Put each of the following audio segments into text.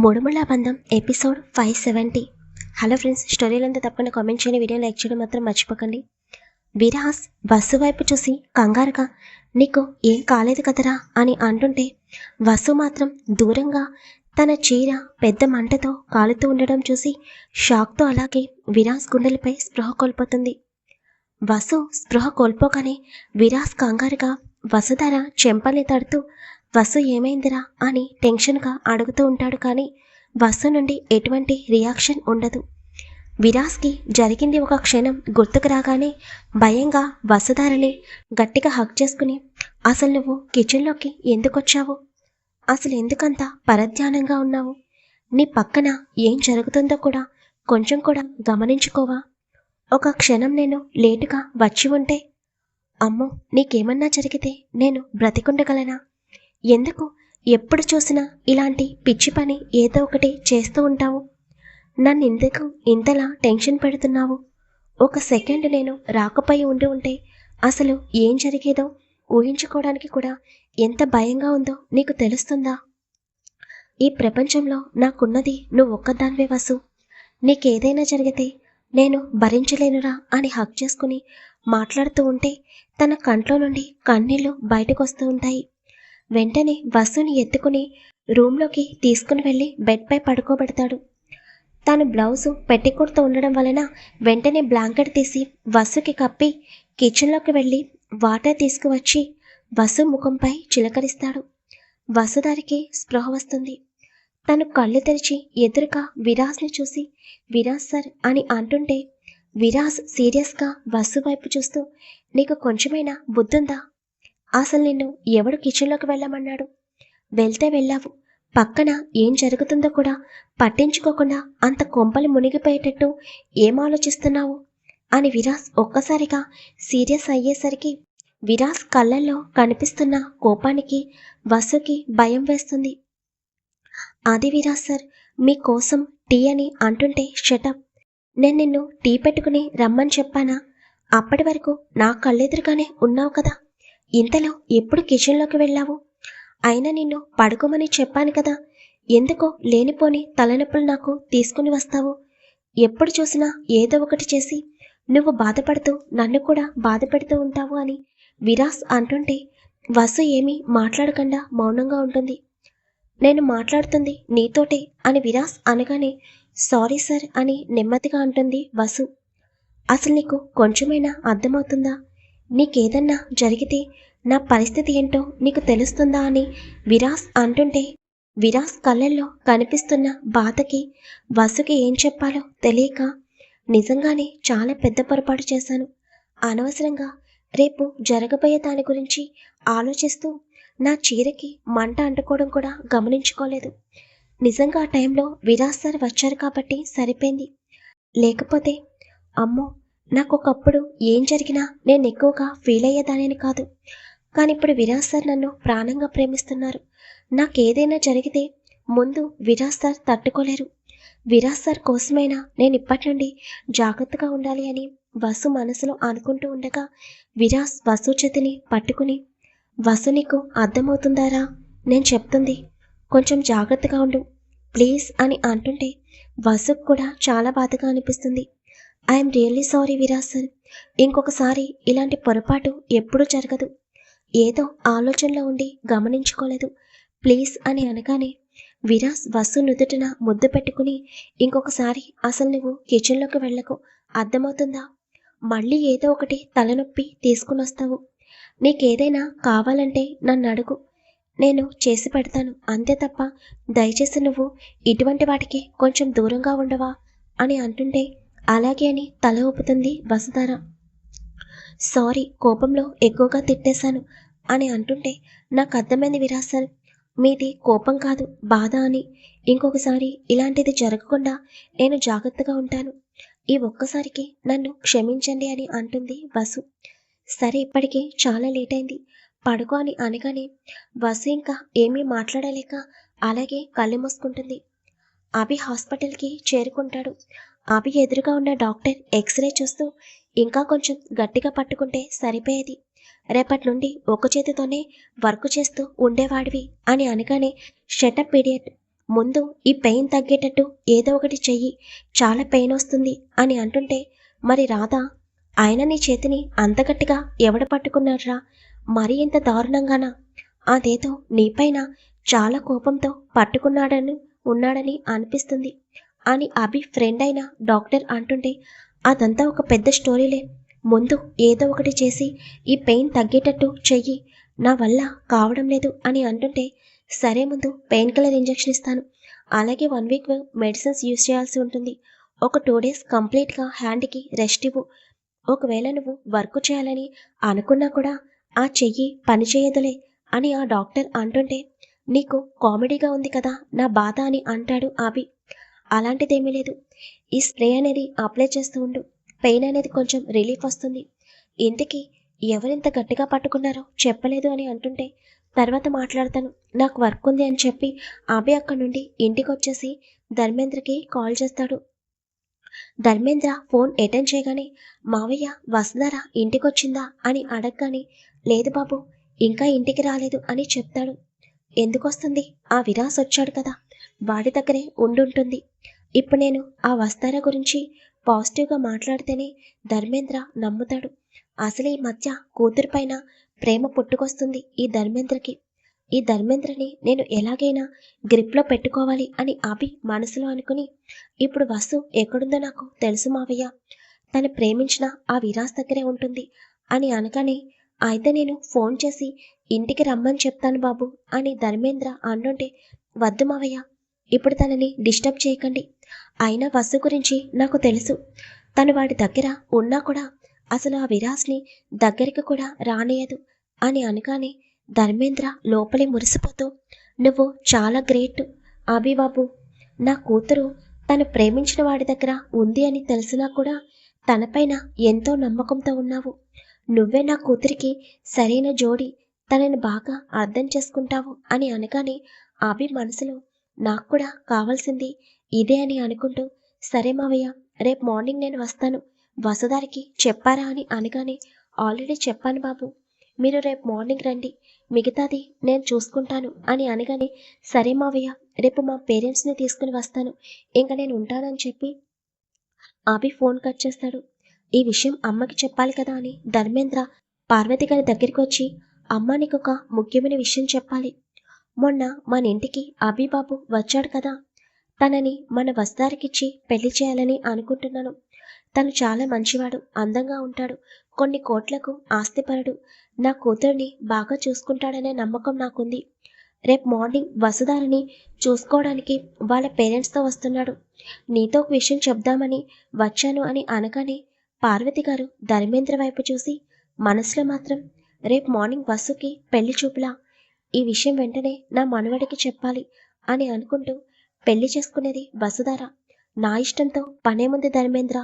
మూడుముళ్ళ బంధం episode five seventy hello friends స్టోరీలంతా తప్పకుండా comment చేయని వీడియో లైక్ చేయడం మాత్రం మర్చిపోకండి. విరాస్ బస్సు వైపు చూసి కంగారుగా నీకు ఏం కాలేదు కదరా? అని అంటుంటే వసు మాత్రం దూరంగా తన చీర పెద్ద మంటతో కాలుతూ ఉండడం చూసి షాక్తో అలాగే విరాస్ గుండెలపై స్పృహ కోల్పోతుంది. వసు స్పృహ కోల్పోగానే విరాస్ కంగారుగా వసుధర చెంపల్ని తడుతూ వసు ఏమైందిరా అని టెన్షన్గా అడుగుతూ ఉంటాడు కానీ వసు నుండి ఎటువంటి రియాక్షన్ ఉండదు. విరాస్కి జరిగింది ఒక క్షణం గుర్తుకు రాగానే భయంగా వసుధారని గట్టిగా హక్ చేసుకుని అసలు నువ్వు కిచెన్లోకి ఎందుకొచ్చావు? అసలు ఎందుకంత పరధ్యానంగా ఉన్నావు? నీ పక్కన ఏం జరుగుతుందో కూడా కొంచెం కూడా గమనించుకోవా? ఒక క్షణం నేను లేటుగా వచ్చి ఉంటే అమ్మో నీకేమన్నా జరిగితే నేను బ్రతికుండగలనా? ఎందుకు? ఎప్పుడు చూసినా ఇలాంటి పిచ్చి పని ఏదో ఒకటి చేస్తూ ఉంటావు. నన్ను ఎందుకు ఇంతలా టెన్షన్ పెడుతున్నావు? ఒక సెకండ్ నేను రాకపోయి ఉండి ఉంటే అసలు ఏం జరిగేదో ఊహించుకోవడానికి కూడా ఎంత భయంగా ఉందో నీకు తెలుస్తుందా? ఈ ప్రపంచంలో నాకున్నది నువ్వు ఒక్కదానివే వసు. నీకేదైనా జరిగితే నేను భరించలేనురా అని హక్ చేసుకుని మాట్లాడుతూ ఉంటే తన కంట్లో నుండి కన్నీళ్ళు బయటకు వస్తూ ఉంటాయి. వెంటనే వసుని ఎత్తుకుని రూమ్లోకి తీసుకుని వెళ్ళి బెడ్పై పడుకోబెడతాడు. తాను బ్లౌజు పెట్టికొడుతూ ఉండడం వలన వెంటనే బ్లాంకెట్ తీసి వసుకి కప్పి కిచెన్లోకి వెళ్ళి వాటర్ తీసుకువచ్చి వసు ముఖంపై చిలకరిస్తాడు. వసుదారికి స్పృహ వస్తుంది. తను కళ్ళు తెరిచి ఎదురుగా విరాస్ని చూసి విరాస్ సార్ అని అంటుంటే విరాస్ సీరియస్గా వసు వైపు చూస్తూ నీకు కొంచెమైనా బుద్ధుందా? అసలు నిన్ను ఎవడు కిచెన్లోకి వెళ్ళమన్నాడు? వెళ్తే వెళ్ళావు. పక్కన ఏం జరుగుతుందో కూడా పట్టించుకోకుండా అంత కొంపలు మునిగిపోయేటట్టు ఏం ఆలోచిస్తున్నావు? అని విరాస్ ఒక్కసారిగా సీరియస్ అయ్యేసరికి విరాస్ కళ్ళల్లో కనిపిస్తున్న కోపానికి వసుకి భయం వేస్తుంది. అది విరాస్ సార్ మీకోసం టీ అని అంటుంటే షటప్. నేను నిన్ను టీ పెట్టుకుని రమ్మని చెప్పానా? అప్పటి వరకు నా కళ్ళెదురుగానే ఉన్నావు కదా? ఇంతలో ఎప్పుడు కిచెన్లోకి వెళ్ళావు? అయినా నిన్ను పడుకోమని చెప్పాను కదా. ఎందుకో లేనిపోని తలనొప్పులు నాకు తీసుకుని వస్తావు. ఎప్పుడు చూసినా ఏదో ఒకటి చేసి నువ్వు బాధపడుతూ నన్ను కూడా బాధ పెడుతూ ఉంటావు అని విరాస్ అంటుంటే వసు ఏమీ మాట్లాడకుండా మౌనంగా ఉంటుంది. నేను మాట్లాడుతుంది నీతోటే అని విరాస్ అనగానే సారీ సార్ అని నెమ్మదిగా అంటుంది వసు. అసలు నీకు కొంచెమైనా అర్థమవుతుందా? నీకేదన్నా జరిగితే నా పరిస్థితి ఏంటో నీకు తెలుస్తుందా అని విరాస్ అంటుంటే విరాస్ కళ్ళల్లో కనిపిస్తున్న బాధకి వసుకి ఏం చెప్పాలో తెలియక నిజంగానే చాలా పెద్ద పొరపాటు చేశాను. అనవసరంగా రేపు జరగబోయే దాని గురించి ఆలోచిస్తూ నా చీరకి మంట అంటుకోవడం కూడా గమనించుకోలేదు. నిజంగా ఆ టైంలో విరాస్ సార్ వచ్చారు కాబట్టి సరిపోయింది. లేకపోతే అమ్మో నాకు ఒకప్పుడు ఏం జరిగినా నేను ఎక్కువగా ఫీల్ అయ్యేదానేని కాదు. కానీ ఇప్పుడు విరాజ్ సార్ నన్ను ప్రాణంగా ప్రేమిస్తున్నారు. నాకేదైనా జరిగితే ముందు విరాజ్ సార్ తట్టుకోలేరు. విరాజ్ సార్ కోసమైనా నేను ఇప్పటి నుండి జాగ్రత్తగా ఉండాలి అని వసు మనసులో అనుకుంటూ ఉండగా విరాజ్ వసు చేతిని పట్టుకుని వసు నీకు అర్థమవుతుందారా? నేను చెప్తుంది. కొంచెం జాగ్రత్తగా ఉండు. ప్లీజ్ అని అంటుంటే వసుకు కూడా చాలా బాధగా అనిపిస్తుంది. I'm really sorry Viraj sir ఇంకొకసారి ఇలాంటి పొరపాటు ఎప్పుడూ జరగదు. ఏదో ఆలోచనలో ఉండి గమనించుకోలేదు. ప్లీజ్ అని అనగానే విరాస్ వసు నుదుటిన ముద్దు పెట్టుకుని ఇంకొకసారి అసలు నువ్వు కిచెన్లోకి వెళ్ళకు. అర్థమవుతుందా? మళ్ళీ ఏదో ఒకటి తలనొప్పి తీసుకుని వస్తావు. నీకేదైనా కావాలంటే నన్ను అడుగు. నేను చేసి పెడతాను. అంతే తప్ప దయచేసి నువ్వు ఇటువంటి వాటికి కొంచెం దూరంగా ఉండవా? అని అంటుంటే అలాగే అని తల ఊపుతుంది వసుధార. సారీ కోపంలో ఎక్కువగా తిట్టేశాను అని అంటుంటే నాకు అర్థమైంది విరాసర్ మీది కోపం కాదు బాధ అని. ఇంకొకసారి ఇలాంటిది జరగకుండా నేను జాగ్రత్తగా ఉంటాను. ఈ ఒక్కసారికి నన్ను క్షమించండి అని అంటుంది వసు. సరే ఇప్పటికే చాలా లేట్ అయింది. పడుకో అని అనగానే వసు ఇంకా ఏమీ మాట్లాడలేక అలాగే కళ్ళు మూసుకుంటుంది. అభి హాస్పిటల్కి చేరుకుంటాడు. అభి ఎదురుగా ఉన్న డాక్టర్ ఎక్స్రే చూస్తూ ఇంకా కొంచెం గట్టిగా పట్టుకుంటే సరిపోయేది. రేపటి నుండి ఒక చేతితోనే వర్క్ చేస్తూ ఉండేవాడివి అని అనగానే షటప్ పీడియట్ ముందు ఈ పెయిన్ తగ్గేటట్టు ఏదో ఒకటి చెయ్యి చాలా పెయిన్ వస్తుంది అని అంటుంటే మరి రాధా ఆయన నీ చేతిని అంత గట్టిగా ఎవడ పట్టుకున్నాడ్రా? మరి ఇంత దారుణంగానా? అదేదో నీపైన చాలా కోపంతో పట్టుకున్నాడని ఉన్నాడని అనిపిస్తుంది. అని అభి ఫ్రెండ్ అయిన డాక్టర్ అంటుంటే అదంతా ఒక పెద్ద స్టోరీలే ముందు ఏదో ఒకటి చేసి ఈ పెయిన్ తగ్గేటట్టు చెయ్యి. నా వల్ల కావడం లేదు అని అంటుంటే సరే ముందు పెయిన్ కిల్లర్ ఇంజెక్షన్ ఇస్తాను. అలాగే వన్ వీక్ మెడిసిన్స్ యూజ్ చేయాల్సి ఉంటుంది. ఒక టూ డేస్ కంప్లీట్గా హ్యాండ్కి రెస్ట్ ఇవ్వు. ఒకవేళ నువ్వు వర్క్ చేయాలని అనుకున్నా కూడా ఆ చెయ్యి పని చేయదులే అని ఆ డాక్టర్ అంటుంటే నీకు కామెడీగా ఉంది కదా నా బాధ అని అంటాడు అభి. అలాంటిదేమీ లేదు. ఈ స్ప్రే అనేది అప్లై చేస్తూ ఉండు. పెయిన్ అనేది కొంచెం రిలీఫ్ వస్తుంది. ఇంటికి ఎవరింత గట్టిగా పట్టుకున్నారో చెప్పలేదు అని అంటుంటే తర్వాత మాట్లాడతాను. నాకు వర్క్ ఉంది అని చెప్పి అభి అక్కడి నుండి ఇంటికి వచ్చేసి ధర్మేంద్రకి కాల్ చేస్తాడు. ధర్మేంద్ర ఫోన్ అటెండ్ చేయగానే మావయ్య వసుధార ఇంటికొచ్చిందా? అని అడగగానే లేదు బాబు ఇంకా ఇంటికి రాలేదు అని చెప్తాడు. ఎందుకు వస్తుంది ఆ విరాస్ వచ్చాడు కదా. వాడి దగ్గరే ఉండుంటుంది. ఇప్పుడు నేను ఆ వస్తార గురించి పాజిటివ్గా మాట్లాడితేనే ధర్మేంద్ర నమ్ముతాడు. అసలు ఈ మధ్య కూతురు పైన ప్రేమ పుట్టుకొస్తుంది ఈ ధర్మేంద్రకి. ఈ ధర్మేంద్రని నేను ఎలాగైనా గ్రిప్లో పెట్టుకోవాలి అని అభి మనసులో అనుకుని ఇప్పుడు వసు ఎక్కడుందో నాకు తెలుసు మావయ్య. తను ప్రేమించిన ఆ విరాస్ దగ్గరే ఉంటుంది అని అనగానే అయితే నేను ఫోన్ చేసి ఇంటికి రమ్మని చెప్తాను బాబు అని ధర్మేంద్ర అంటుంటే వద్దు మావయ్య ఇప్పుడు తనని డిస్టర్బ్ చేయకండి. అయినా వసు గురించి నాకు తెలుసు. తను వాడి దగ్గర ఉన్నా కూడా అసలు ఆ విరాస్ని దగ్గరికి కూడా రానియదు అని అనగానే ధర్మేంద్ర లోపలే మురిసిపోతూ నువ్వు చాలా గ్రేట్ అభి బాబు. నా కూతురు తను ప్రేమించిన వాడి దగ్గర ఉంది అని తెలిసినా కూడా తనపైన ఎంతో నమ్మకంతో ఉన్నావు. నువ్వే నా కూతురికి సరైన జోడి తనని బాగా అర్థం చేసుకుంటావు అని అనగానే అభి మనసులో నాకు కూడా కావాల్సింది ఇదే అని అనుకుంటూ సరే మావయ్య రేపు మార్నింగ్ నేను వస్తాను. వసుదారికి చెప్పారా అని అనగానే ఆల్రెడీ చెప్పాను బాబు. మీరు రేపు మార్నింగ్ రండి. మిగతాది నేను చూసుకుంటాను అని అనగానే సరే మావయ్య రేపు మా పేరెంట్స్ని తీసుకుని వస్తాను. ఇంకా నేను ఉంటానని చెప్పి అభి ఫోన్ కట్ చేస్తాడు. ఈ విషయం అమ్మకి చెప్పాలి కదా అని ధర్మేంద్ర పార్వతి గారి దగ్గరికి వచ్చి అమ్మ నీకు ఒక ముఖ్యమైన విషయం చెప్పాలి. మొన్న మన ఇంటికి అభిబాబు వచ్చాడు కదా. తనని మన వస్తారికిచ్చి పెళ్ళి చేయాలని అనుకుంటున్నాను. తను చాలా మంచివాడు అందంగా ఉంటాడు కొన్ని కోట్లకు ఆస్తిపరుడు. నా కూతురిని బాగా చూసుకుంటాడనే నమ్మకం నాకుంది. రేపు మార్నింగ్ వసుధారిని చూసుకోవడానికి వాళ్ళ పేరెంట్స్తో వస్తున్నాడు. నీతో ఒక విషయం చెప్దామని వచ్చాను అని అనగానే పార్వతి గారు ధర్మేంద్ర వైపు చూసి మనసులో మాత్రం రేపు మార్నింగ్ వసుకి పెళ్ళి చూపులా ఈ విషయం వెంటనే నా మనవడికి చెప్పాలి అని అనుకుంటూ పెళ్ళి చేసుకునేది వసుధార. నా ఇష్టంతో పనేముంది ధర్మేంద్ర?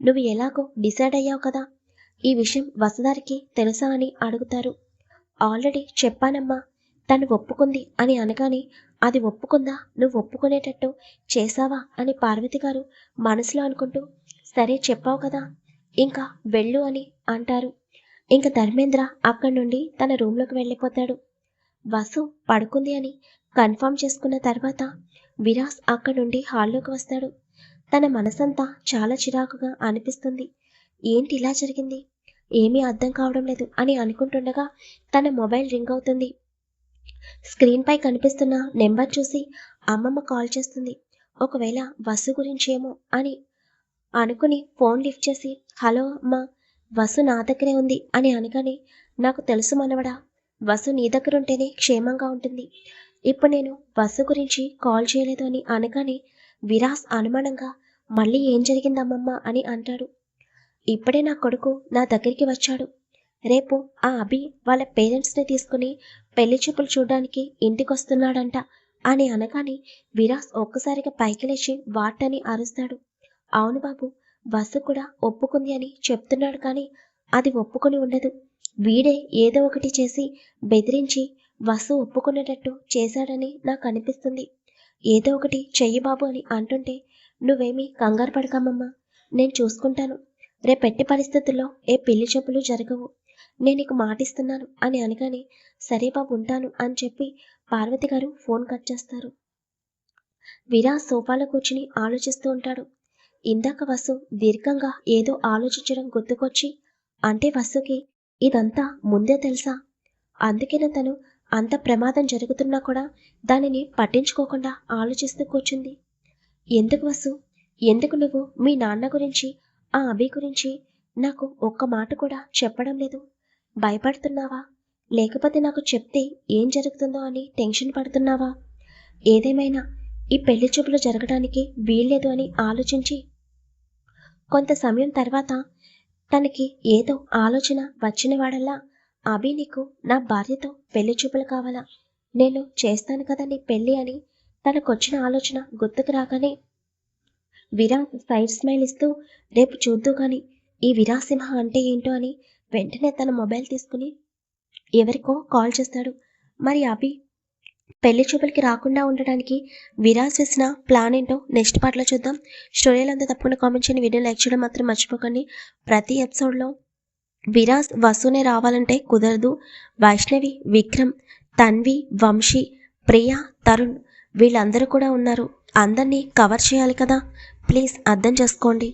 నువ్వు ఎలాగో డిసైడ్ అయ్యావు కదా? ఈ విషయం వసుధారికి తెలుసా అని అడుగుతారు. ఆల్రెడీ చెప్పానమ్మా తను ఒప్పుకుంది అని అనగానే అది ఒప్పుకుందా? నువ్వు ఒప్పుకునేటట్టు చేశావా? అని పార్వతి గారు మనసులో అనుకుంటూ సరే చెప్పావు కదా ఇంకా వెళ్ళు అని అంటారు. ఇంకా ధర్మేంద్ర అక్కడి నుండి తన రూమ్లోకి వెళ్ళిపోతాడు. వసు పడుకుంది అని కన్ఫర్మ్ చేసుకున్న తర్వాత విరాస్ అక్కడి నుండి హాల్లోకి వస్తాడు. తన మనసంతా చాలా చిరాకుగా అనిపిస్తుంది. ఏంటి ఇలా జరిగింది? ఏమీ అర్థం కావడం లేదు అని అనుకుంటుండగా తన మొబైల్ రింగ్ అవుతుంది. స్క్రీన్పై కనిపిస్తున్న నెంబర్ చూసి అమ్మమ్మ కాల్ చేస్తుంది. ఒకవేళ వసు గురించేమో అని అనుకుని ఫోన్ లిఫ్ట్ చేసి హలో అమ్మ వసు నా దగ్గరే ఉంది అని అనగానే నాకు తెలుసు మనవడా వసు నీ దగ్గర ఉంటేనే క్షేమంగా ఉంటుంది. ఇప్పుడు నేను బస్సు గురించి కాల్ చేయలేదు అని అనగానే విరాస్ అనుమానంగా మళ్ళీ ఏం జరిగిందమ్మమ్మ అని అంటాడు. ఇప్పుడే నా కొడుకు నా దగ్గరికి వచ్చాడు. రేపు ఆ అభి వాళ్ళ పేరెంట్స్ని తీసుకుని పెళ్ళి చూపులు చూడడానికి ఇంటికి వస్తున్నాడంట అని అనగానే విరాస్ ఒక్కసారిగా పైకి లేచి వాటని అరుస్తాడు. అవును బాబు బస్సు కూడా ఒప్పుకుంది అని చెప్తున్నాడు కానీ అది ఒప్పుకొని ఉండదు. వీడే ఏదో ఒకటి చేసి బెదిరించి వసు ఒప్పుకునేటట్టు చేశాడని నాకు అనిపిస్తుంది ఏదో ఒకటి చెయ్యి బాబు అని అంటుంటే నువ్వేమీ కంగారు పడకామమ్మా నేను చూసుకుంటాను. రేపెట్టి పరిస్థితుల్లో ఏ పెళ్ళి చెప్పులు జరగవు. నేను నీకు మాటిస్తున్నాను అని అనగానే సరే బాబు ఉంటాను అని చెప్పి పార్వతి గారు ఫోన్ కట్ చేస్తారు. విరా సోఫాలో కూర్చుని ఆలోచిస్తూ ఉంటాడు. ఇందాక వసు దీర్ఘంగా ఏదో ఆలోచించడం గుర్తుకొచ్చి అంటే వసుకి ఇదంతా ముందే తెలుసా? అందుకేనే తను అంత ప్రమాదం జరుగుతున్నా కూడా దానిని పట్టించుకోకుండా ఆలోచిస్తూ కూర్చుంది. ఎందుకు వసు? ఎందుకు నువ్వు మీ నాన్న గురించి ఆ అభి గురించి నాకు ఒక్క మాట కూడా చెప్పడం లేదు? భయపడుతున్నావా? లేకపోతే నాకు చెప్తే ఏం జరుగుతుందో అని టెన్షన్ పడుతున్నావా? ఏదేమైనా ఈ పెళ్ళి చూపులు జరగడానికి వీల్లేదు అని ఆలోచించి కొంత సమయం తర్వాత తనకి ఏదో ఆలోచన వచ్చిన వాడల్లా అభి నీకు నా భార్యతో పెళ్ళి చూపులు కావాలా? నేను చేస్తాను కదా నీ పెళ్ళి అని తనకొచ్చిన ఆలోచన గుర్తుకు రాగానే విరాట్ సైడ్ స్మైల్ ఇస్తూ రేపు చూద్దు కానీ ఈ విరాసింహ అంటే ఏంటో అని వెంటనే తన మొబైల్ తీసుకుని ఎవరికో కాల్ చేస్తాడు. మరి అభి పెళ్ళి చూపులకి రాకుండా ఉండడానికి విరాజ్ వేసిన ప్లాన్ ఏంటో నెక్స్ట్ పార్ట్లో చూద్దాం. స్టోరీలు అంతా తప్పకుండా కామెంట్ చేయండి. వీడియో లైక్ చేయడం మాత్రం మర్చిపోకండి. ప్రతి ఎపిసోడ్లో విరాజ్ వసునే రావాలంటే కుదరదు. వైష్ణవి విక్రమ్ తన్వి వంశీ ప్రియా తరుణ్ వీళ్ళందరూ కూడా ఉన్నారు. అందరినీ కవర్ చేయాలి కదా. ప్లీజ్ అర్థం చేసుకోండి.